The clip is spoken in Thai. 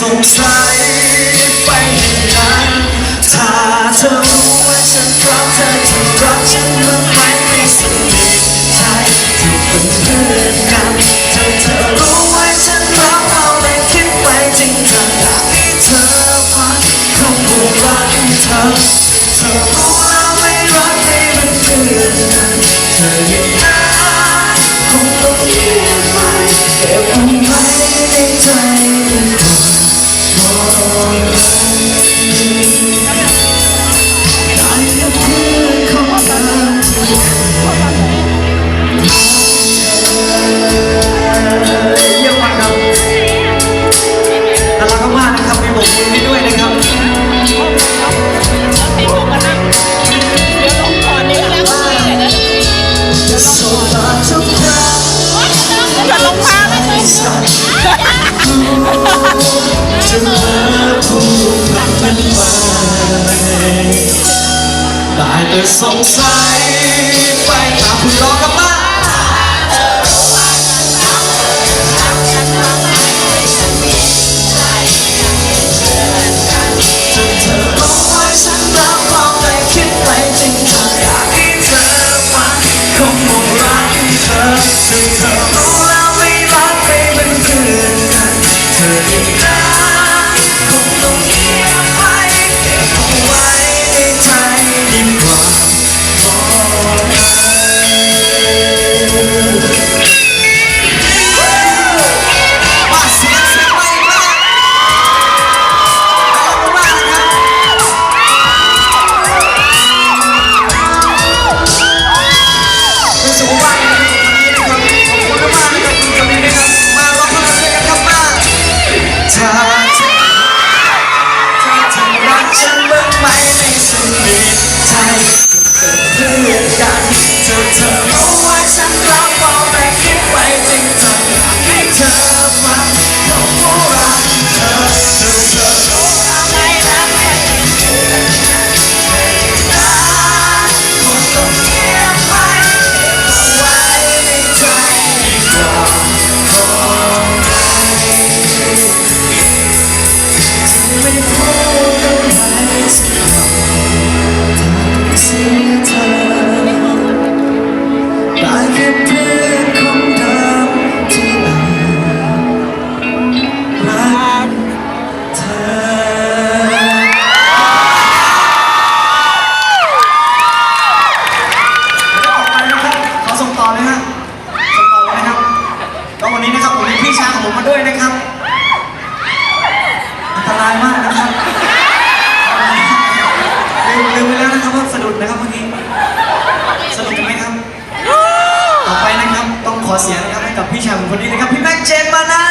สงสัยไปนานถ้าเธอรู้ว่าฉันรักเธอจะรักฉันบ้างไหมไม่สนิทใจที่เป็นเพื่อนกันเธอเธอรู้ว่าฉันรักเราได้คิดไว้จริงจังอยากให้เธอพักคงคงรักเธอเธอรู้แล้วไม่รักไม่เป็นเพื่อนกันเธอยังรักคงต้องเงียบไปเก็บเอาไว้ ในใจก่อนมองไป จะมาพูดรักมันมาได้แต่สงสัยไปตามคุณร้องกันมาจนเธอรู้ว่าฉันรักเราได้คิดไปจริงจังอยากให้เธอ ชาของผมมาด้วยนะครับ อันตรายมากนะครับลืมลืมไปแล้วนะครับว่าสะดุดนะครับเมื่อกี้สะดุดไหมครับ ต่อไปนะครับต้องขอเสียงนะครับให้กับพี่ชายผมคนนี้นะครับพี่แม็กเจนมานะ